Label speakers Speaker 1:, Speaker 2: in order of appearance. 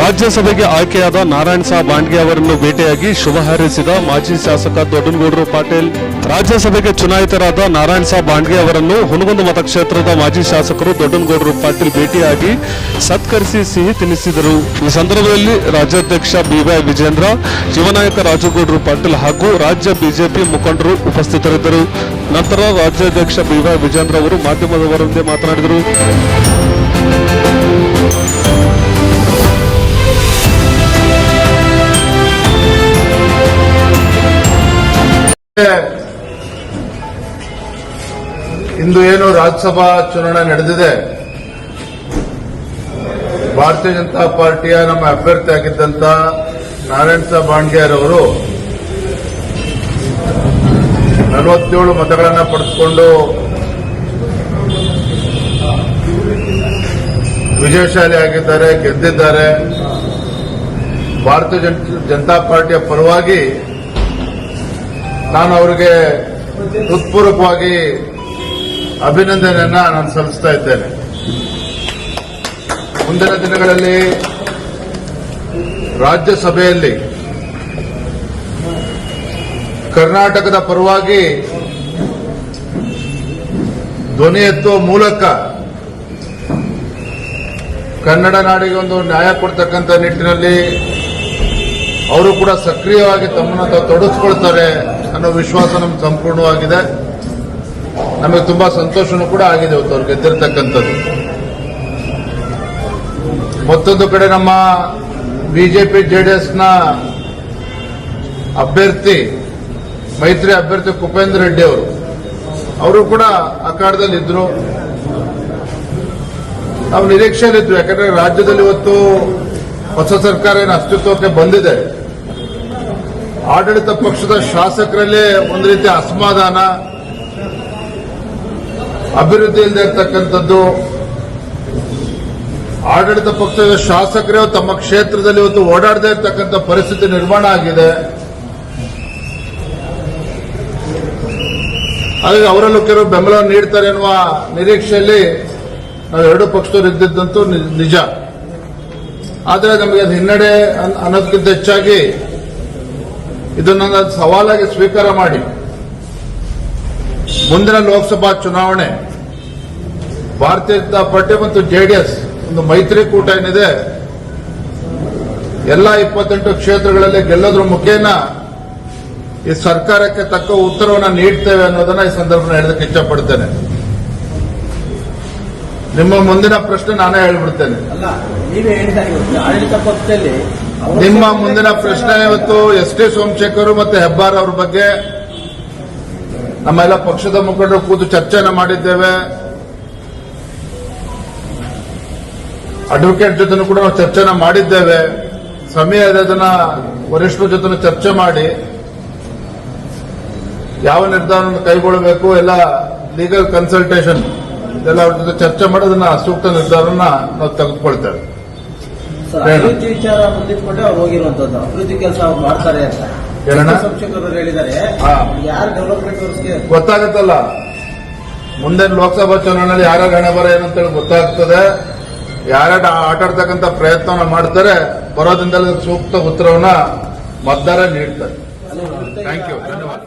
Speaker 1: ರಾಜ್ಯಸಭೆಗೆ ಆಯ್ಕೆಯಾದ ನಾರಾಯಣ ಸಾಹ್ ಬಾಂಡ್ಗೆ ಅವರನ್ನು ಭೇಟಿಯಾಗಿ ಶುಭ ಹಾರೈಸಿದ ಮಾಜಿ ಶಾಸಕ ದೊಡ್ಡನಗೌಡರು ಪಾಟೀಲ್. ರಾಜ್ಯಸಭೆಗೆ ಚುನಾಯಿತರಾದ ನಾರಾಯಣ ಸಾಹ ಬಾಂಡ್ಗೆ ಅವರನ್ನು ಹುನಗುಂದ ಮತಕ್ಷೇತ್ರದ ಮಾಜಿ ಶಾಸಕರು ದೊಡ್ಡನಗೌಡರು ಪಾಟೀಲ್ ಭೇಟಿಯಾಗಿ ಸತ್ಕರಿಸಿ ಸಿಹಿ ತಿನ್ನಿಸಿದರು ಈ ಸಂದರ್ಭದಲ್ಲಿ ರಾಜ್ಯಾಧ್ಯಕ್ಷ ಬಿವೈ ವಿಜೇಂದ್ರ ಶಿವನಾಯಕ ರಾಜಗೌಡರು ಪಾಟೀಲ್ ಹಾಗೂ ರಾಜ್ಯ ಬಿಜೆಪಿ ಮುಖಂಡರು ಉಪಸ್ಥಿತರಿದ್ದರು. ನಂತರ ರಾಜ್ಯಾಧ್ಯಕ್ಷ ಬಿವೈ ವಿಜೇಂದ್ರ ಅವರು ಮಾಧ್ಯಮದವರೊಂದಿಗೆ ಮಾತನಾಡಿದರು.
Speaker 2: ಇಂದು ಏನು ರಾಜ್ಯಸಭಾ ಚುನಾವಣೆ ನಡೆದಿದೆ? ಭಾರತೀಯ ಜನತಾ ಪಾರ್ಟಿಯ ನಮ್ಮ ಅಭ್ಯರ್ಥಿ ಆಗಿದ್ದಂತ ನಾರಾಯಣ ಸಾಹ್ ಅವರು ನಲವತ್ತೇಳು ಮತಗಳನ್ನು ಪಡೆದುಕೊಂಡು ವಿಜಯಶಾಲಿ ಆಗಿದ್ದಾರೆ, ಗೆದ್ದಿದ್ದಾರೆ. ಭಾರತೀಯ ಜನ- ಜನತಾ ಪಾರ್ಟಿಯ ಪರವಾಗಿ ನಾನು ಅವರಿಗೆ ಹೃತ್ಪೂರ್ವಕವಾಗಿ ಅಭಿನಂದನೆಯನ್ನ ನಾನು ಸಲ್ಲಿಸ್ತಾ ಇದ್ದೇನೆ. ಮುಂದಿನ ದಿನಗಳಲ್ಲಿ ರಾಜ್ಯಸಭೆಯಲ್ಲಿ ಕರ್ನಾಟಕದ ಪರವಾಗಿ ಧ್ವನಿ ಎತ್ತುವ ಮೂಲಕ ಕನ್ನಡ ನಾಡಿಗೆ ಒಂದು ನ್ಯಾಯ ಕೊಡ್ತಕ್ಕಂಥ ನಿಟ್ಟಿನಲ್ಲಿ ಅವರು ಕೂಡ ಸಕ್ರಿಯವಾಗಿ ತಮ್ಮನ್ನು ತೊಡಸ್ಕೊಳ್ತಾರೆ ಅನ್ನೋ ವಿಶ್ವಾಸ ನಮ್ಗೆ ಸಂಪೂರ್ಣವಾಗಿದೆ. ನಮಗೆ ತುಂಬಾ ಸಂತೋಷನೂ ಕೂಡ ಆಗಿದೆ ಇವತ್ತು ಅವ್ರು ಗೆದ್ದಿರ್ತಕ್ಕಂಥದ್ದು. ಮತ್ತೊಂದು ಕಡೆ ನಮ್ಮ ಬಿಜೆಪಿ ನ ಅಭ್ಯರ್ಥಿ, ಮೈತ್ರಿ ಅಭ್ಯರ್ಥಿ ಕುಪೇಂದ್ರ ರೆಡ್ಡಿ ಅವರು ಅವರು ಕೂಡ ಅಖಾಡದಲ್ಲಿ ಇದ್ರು. ನಾವು ನಿರೀಕ್ಷೆಯಲ್ಲಿದ್ವಿ ಯಾಕಂದ್ರೆ ರಾಜ್ಯದಲ್ಲಿ ಇವತ್ತು ಹೊಸ ಸರ್ಕಾರ ಏನು ಅಸ್ತಿತ್ವಕ್ಕೆ ಬಂದಿದೆ. ಆಡಳಿತ ಪಕ್ಷದ ಶಾಸಕರಲ್ಲೇ ಒಂದು ರೀತಿ ಅಸಮಾಧಾನ ಅಭಿವೃದ್ಧಿ ಇಲ್ಲದೆ ಇರ್ತಕ್ಕಂಥದ್ದು, ಆಡಳಿತ ಪಕ್ಷದ ಶಾಸಕರೇ ತಮ್ಮ ಕ್ಷೇತ್ರದಲ್ಲಿ ಇವತ್ತು ಓಡಾಡದೇ ಇರತಕ್ಕಂಥ ಪರಿಸ್ಥಿತಿ ನಿರ್ಮಾಣ ಆಗಿದೆ. ಹಾಗಾಗಿ ಅವರಲ್ಲೂ ಕೆಲವು ಬೆಂಬಲ ನೀಡ್ತಾರೆ ಎನ್ನುವ ನಿರೀಕ್ಷೆಯಲ್ಲಿ ನಾವು ಎರಡು ಪಕ್ಷದವರು ಇದ್ದಿದ್ದಂತೂ ನಿಜ. ಆದರೆ ನಮಗೆ ಅದು ಹಿನ್ನಡೆ ಅನ್- ಅನ್ನೋದಕ್ಕಿಂತ ಹೆಚ್ಚಾಗಿ ಇದನ್ನ ನಾನು ಸವಾಲಾಗಿ ಸ್ವೀಕಾರ ಮಾಡಿ. ಮುಂದಿನ ಲೋಕಸಭಾ ಚುನಾವಣೆ ಭಾರತೀಯ ಜನತಾ ಪಾರ್ಟಿ ಮತ್ತು ಜೆಡಿಎಸ್ ಒಂದು ಮೈತ್ರಿಕೂಟ ಏನಿದೆ ಎಲ್ಲ ಇಪ್ಪತ್ತೆಂಟು ಕ್ಷೇತ್ರಗಳಲ್ಲಿ ಗೆಲ್ಲೋದ್ರ ಮುಖೇನ ಈ ಸರ್ಕಾರಕ್ಕೆ ತಕ್ಕ ಉತ್ತರವನ್ನು ನೀಡ್ತೇವೆ ಅನ್ನೋದನ್ನ ಈ ಸಂದರ್ಭದಲ್ಲಿ ಹೇಳೋದಕ್ಕೆ ಇಷ್ಟಪಡ್ತೇನೆ ನಿಮ್ಮ ಮುಂದಿನ ಪ್ರಶ್ನೆ ನಾನೇ ಹೇಳ್ಬಿಡ್ತೇನೆ. ನಿಮ್ಮ ಮುಂದಿನ ಪ್ರಶ್ನೆ ಇವತ್ತು ಎಸ್ ಟಿ ಸೋಮಶೇಖರ್ ಮತ್ತು ಹೆಬ್ಬಾರ್ ಅವ್ರ ಬಗ್ಗೆ ನಮ್ಮೆಲ್ಲ ಪಕ್ಷದ ಮುಖಂಡರು ಕೂತು ಚರ್ಚೆನ ಮಾಡಿದ್ದೇವೆ. ಅಡ್ವೊಕೇಟ್ ಜೊತೆ ಕೂಡ ನಾವು ಚರ್ಚೆನ ಮಾಡಿದ್ದೇವೆ. ಸಮಯ ಅದನ್ನ ವರಿಷ್ಠರ ಜೊತೆ ಚರ್ಚೆ ಮಾಡಿ. ಯಾವ ನಿರ್ಧಾರವನ್ನು ಕೈಗೊಳ್ಳಬೇಕು, ಎಲ್ಲ ಲೀಗಲ್ ಕನ್ಸಲ್ಟೇಷನ್ ಇದೆಲ್ಲ ಅವ್ರ ಜೊತೆ ಚರ್ಚೆ ಮಾಡಿ ಅದನ್ನ ಸೂಕ್ತ ನಿರ್ಧಾರನ ನಾವು ತೆಗೆದುಕೊಳ್ತೇವೆ.
Speaker 3: ಅಭಿವೃದ್ಧಿ ವಿಚಾರ ಮುಂದಿಟ್ಕೊಂಡೆ ಅವ್ರು ಹೋಗಿರುವಂತದ್ದು ಅಭಿವೃದ್ಧಿ ಕೆಲಸ ಮಾಡ್ತಾರೆ ಅಂತ.
Speaker 2: ಹೇಳೋಣ?
Speaker 3: ಯಾರು
Speaker 2: ಗೊತ್ತಾಗತ್ತಲ್ಲ. ಮುಂದೆ ಲೋಕಸಭಾ ಚುನಾವಣೆಯಲ್ಲಿ ಯಾರ್ಯಾರ ಹಣ ಬರ ಏನಂತೇಳಿ ಗೊತ್ತಾಗ್ತದೆ. ಯಾರ್ಯಾರು ಆಟಾಡ್ತಕ್ಕಂಥ ಪ್ರಯತ್ನ ಪ್ರಯತ್ನವನ್ನ ಮಾಡ್ತಾರೆ ಬರೋದ್ರಿಂದಲೇ ಸೂಕ್ತ ಉತ್ತರವನ್ನ ಮತದಾರ ನೀಡ್ತಾರೆ. ಥ್ಯಾಂಕ್ ಯು ಧನ್ಯವಾದ.